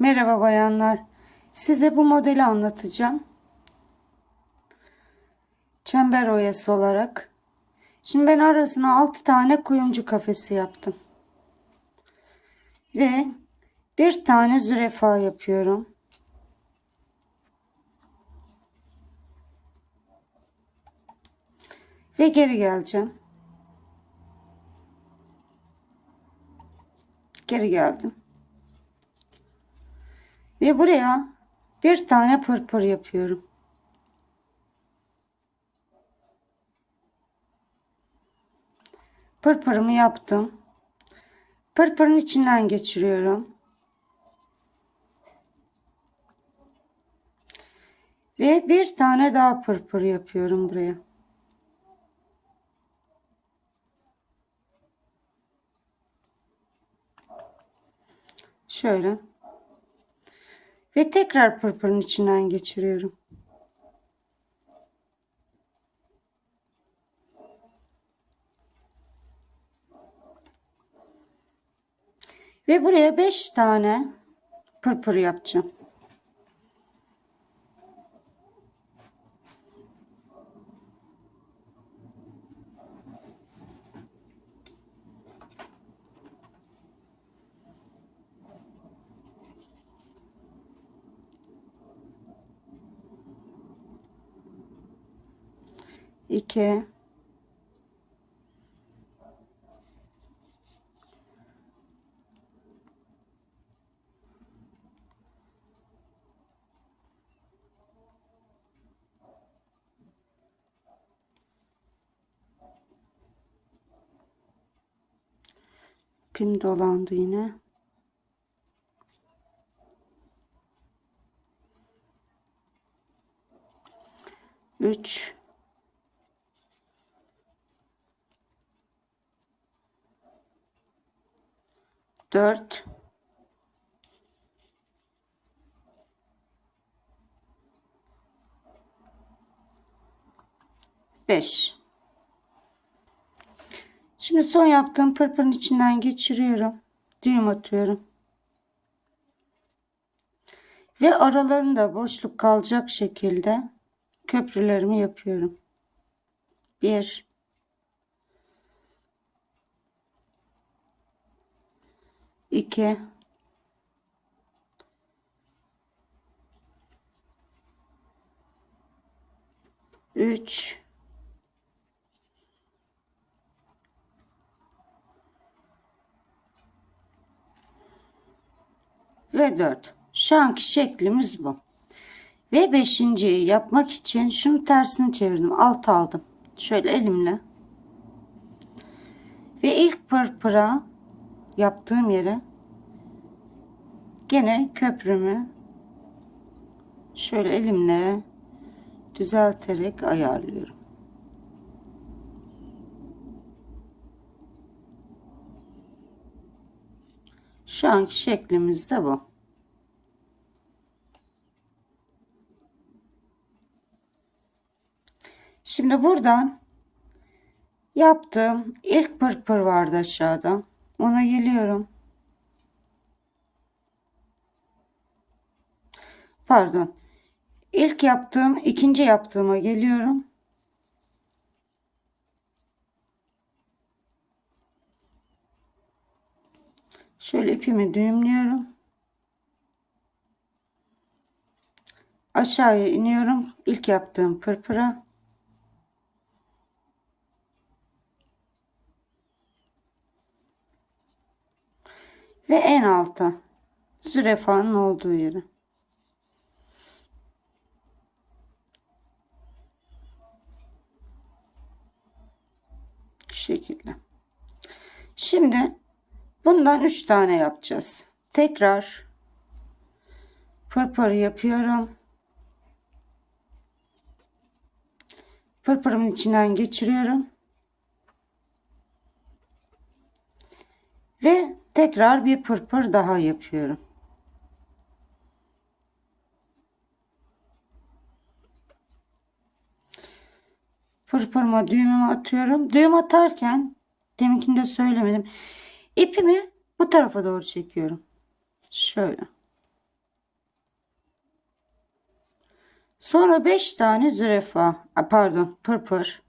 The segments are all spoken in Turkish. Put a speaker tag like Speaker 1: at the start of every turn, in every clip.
Speaker 1: Merhaba bayanlar. Size bu modeli anlatacağım. Çember oyası olarak. Şimdi ben arasına 6 tane kuyumcu kafesi yaptım. Ve bir tane zürefa yapıyorum. Ve geri geleceğim. Geri geldim. Ve buraya bir tane pırpır yapıyorum. Pırpırımı yaptım. Pırpırın içinden geçiriyorum. Ve bir tane daha pırpır yapıyorum buraya. Şöyle. Ve tekrar pırpırın içinden geçiriyorum. Ve buraya 5 tane pırpır yapacağım. İki Pim dolandı yine. Üç. Dört. Beş. Şimdi son yaptığım pırpırın içinden geçiriyorum. Düğüm atıyorum. Ve aralarında boşluk kalacak şekilde köprülerimi yapıyorum. Bir. İki, üç, ve 4. Şu anki şeklimiz bu. Ve beşinciyi yapmak için şunu tersini çevirdim. Alt aldım. Şöyle elimle. Ve ilk pırpıra yaptığım yere gene köprümü şöyle elimle düzelterek ayarlıyorum. Şu anki şeklimiz de bu. Şimdi buradan yaptığım ilk pırpır vardı aşağıda. Ona geliyorum. Pardon. İlk yaptığım, ikinci yaptığıma geliyorum. Şöyle ipimi düğümlüyorum. Aşağıya iniyorum. İlk yaptığım pırpıra. Ve en alta. Zürefanın olduğu yere. Şekilde. Şimdi Bundan 3 tane yapacağız. Tekrar pırpır yapıyorum. Pırpırımın içinden geçiriyorum. Ve tekrar bir pırpır daha yapıyorum. Pırpırma düğümümü atıyorum. Düğüm atarken deminkini de söylemedim. İpimi bu tarafa doğru çekiyorum. Şöyle. Sonra 5 tane zürafa, pardon, pırpır.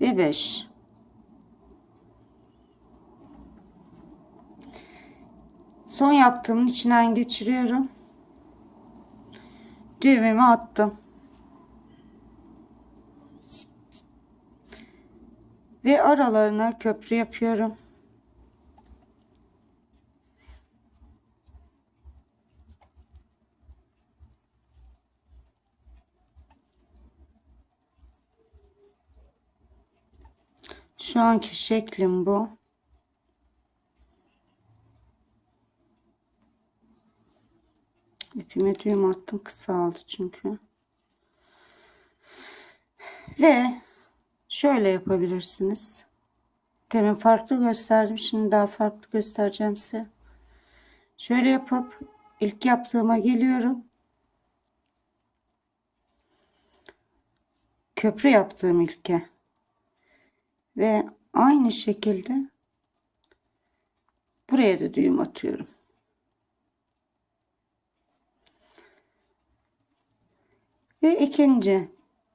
Speaker 1: Ve 5. Son yaptığımın içinden geçiriyorum. Düğümümü attım. Ve aralarına köprü yapıyorum. Şu anki şeklim bu. İpime düğüm attım kısaldı çünkü. Ve şöyle yapabilirsiniz. Demin farklı gösterdim. Şimdi daha farklı göstereceğim size. Şöyle yapıp ilk yaptığıma geliyorum. Köprü yaptığım ilke. Ve aynı şekilde buraya da düğüm atıyorum. Ve ikinci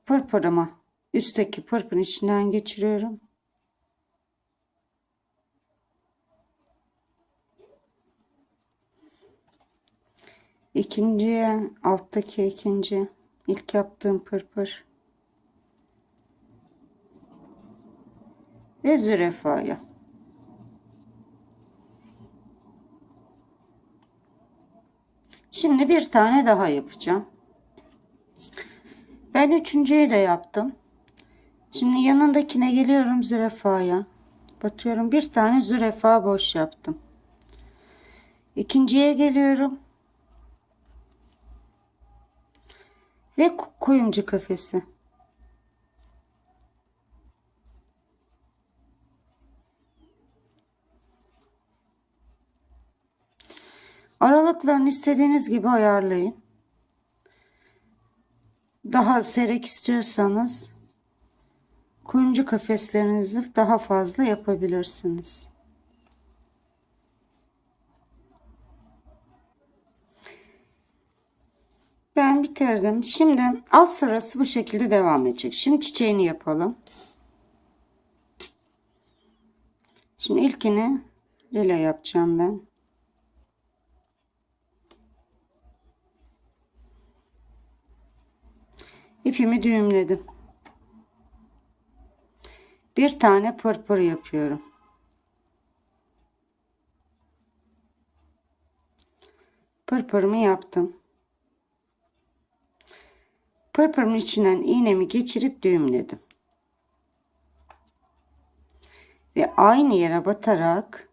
Speaker 1: pırpırıma üstteki pırpırın içinden geçiriyorum. İkinciye alttaki ikinci ilk yaptığım pırpır ve zürefaya. Şimdi bir tane daha yapacağım. Ben üçüncüyü de yaptım. Şimdi yanındakine geliyorum zürefaya. Batıyorum bir tane zürefa boş yaptım. İkinciye geliyorum. Ve kuyumcu kafesi. Aralıklarını istediğiniz gibi ayarlayın. Daha serek istiyorsanız kuyumcu kafeslerinizi daha fazla yapabilirsiniz. Ben bitirdim. Şimdi alt sırası bu şekilde devam edecek. Şimdi çiçeğini yapalım. Şimdi ilkini lila yapacağım ben. İpimi düğümledim. Bir tane pırpır yapıyorum. Pırpırımı yaptım. Pırpırımın içinden iğnemi geçirip düğümledim. Ve aynı yere batarak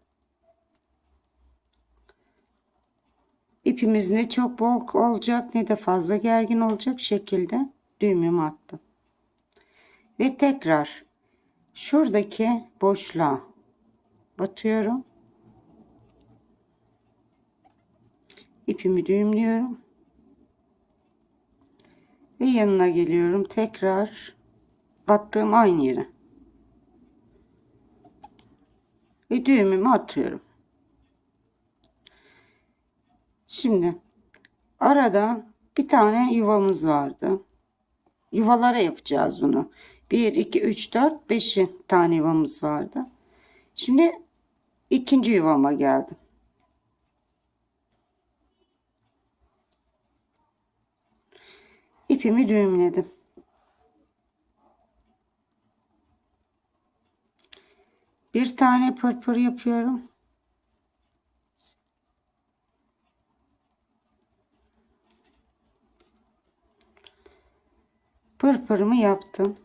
Speaker 1: ipimiz ne çok bol olacak ne de fazla gergin olacak şekilde düğümümü attım. Ve tekrar şuradaki boşluğa batıyorum. İpimi düğümlüyorum. Ve yanına geliyorum. Tekrar battığım aynı yere. Ve düğümümü atıyorum. Şimdi arada bir tane yuvamız vardı yuvalara yapacağız bunu. 1, 2, 3, 4, 5 tane yuvamız vardı. Şimdi ikinci yuvama geldim. İpimi düğümledim. Bir tane pırpır yapıyorum. pırpırımı yaptım.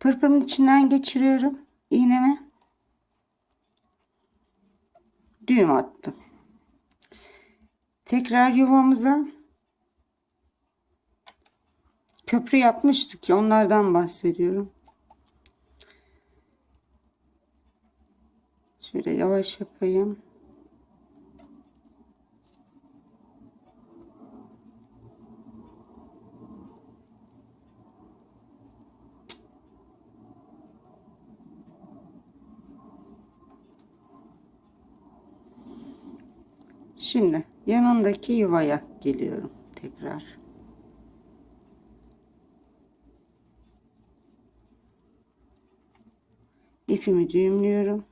Speaker 1: Pırpırımın içinden geçiriyorum iğnemi. Düğüm attım. Tekrar yuvamıza köprü yapmıştık ya onlardan bahsediyorum. Şöyle yavaş yapayım. Şimdi yanındaki yuvaya geliyorum tekrar. İpimi düğümlüyorum.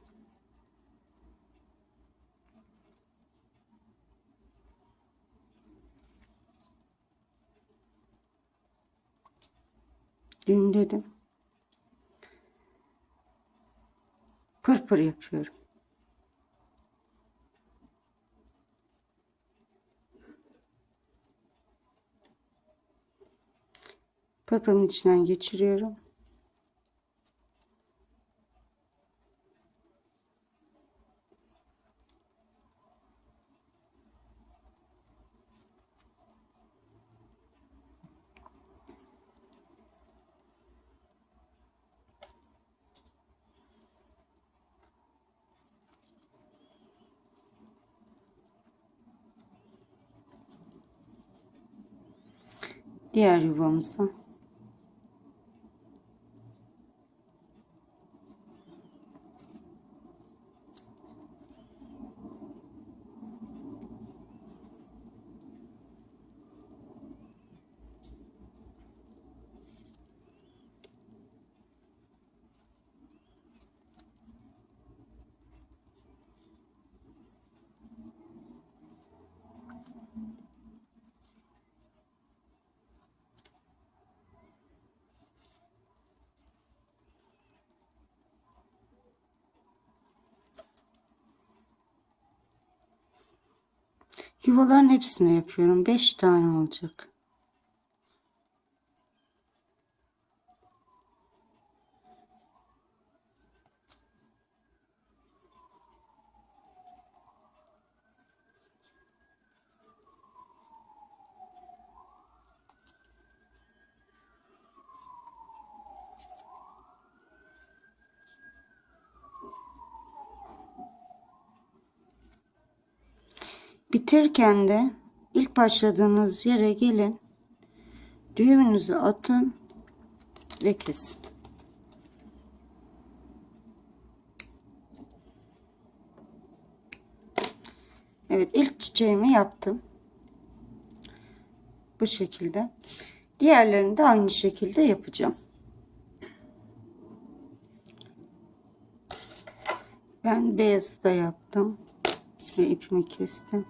Speaker 1: Düğümledim. Pırpır yapıyorum. Pırpırın içinden geçiriyorum. Diğer yuvamıza Yuvaların hepsini yapıyorum. 5 tane olacak. Bitirirken de ilk başladığınız yere gelin. Düğümünüzü atın ve kesin. Evet ilk çiçeğimi yaptım. Bu şekilde. Diğerlerini de aynı şekilde yapacağım. Ben beyazı da yaptım ve ipimi kestim.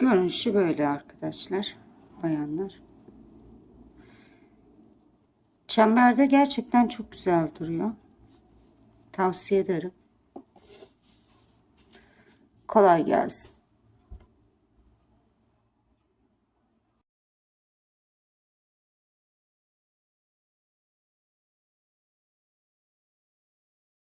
Speaker 1: Görünüşü böyle arkadaşlar, bayanlar. Çemberde gerçekten çok güzel duruyor. Tavsiye ederim. Kolay gelsin.